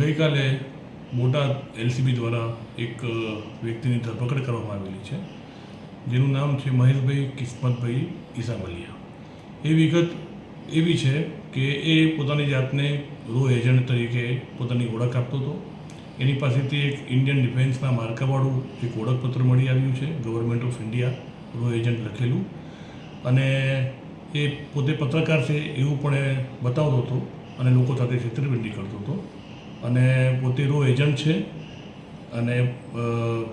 ગઈકાલે બોટાદ એલસીબી દ્વારા એક વ્યક્તિની ધરપકડ કરવામાં આવેલી છે, જેનું નામ છે મહેશભાઈ કિસ્મતભાઈ ઈસામલિયા. એ વિગત એવી છે કે એ પોતાની જાતને રો એજન્ટ તરીકે પોતાની ઓળખ આપતો હતો. એની પાસેથી એક ઇન્ડિયન ડિફેન્સના માર્કાવાળું એક ઓળખપત્ર મળી આવ્યું છે ગવર્મેન્ટ ઓફ ઇન્ડિયા રો એજન્ટ લખેલું. અને એ પોતે પત્રકાર છે એવું પણ એ બતાવતો હતો અને લોકો સાથે છેતરપિંડી કરતો હતો. અને પોતે રો એજન્ટ છે અને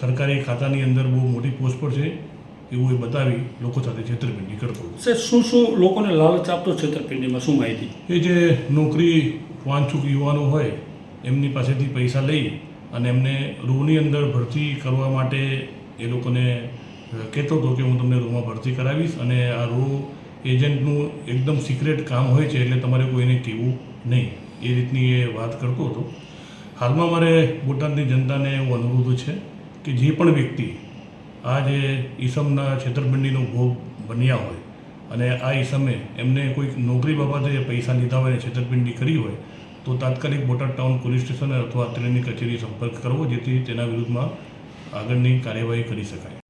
સરકારી ખાતાની અંદર બહુ મોટી પોસ્ટ પર છે એવું એ બતાવી લોકો સાથે છેતરપિંડી કરતો સર શું શું લોકોને લાલચ આપતો છેતરપિંડીમાં શું માહિતી? એ જે નોકરી વાંચુક યુવાનો હોય એમની પાસેથી પૈસા લઈ અને એમને રૂની અંદર ભરતી કરવા માટે એ લોકોને કહેતો હતો કે હું તમને રૂમાં ભરતી કરાવીશ અને આ રૂ એજન્ટનું એકદમ સિક્રેટ કામ હોય છે એટલે તમારે કોઈને કહેવું નહીં. એ રીતની એ વાત કરતો હતો. હાલમાં મારે બોટાદની જનતાને એવો અનુરોધ છે કે જે પણ વ્યક્તિ આ જે ઈસમના છેતરપિંડીનો ભોગ બન્યા હોય અને આ ઈસમે એમને કોઈક નોકરી બાબતે પૈસા લીધા હોય અને છેતરપિંડી કરી હોય, તો તાત્કાલિક બોટાદ ટાઉન પોલીસ સ્ટેશન અથવા અત્રેની કચેરી સંપર્ક કરવો, જેથી તેના વિરુદ્ધમાં આગળની કાર્યવાહી કરી શકાય.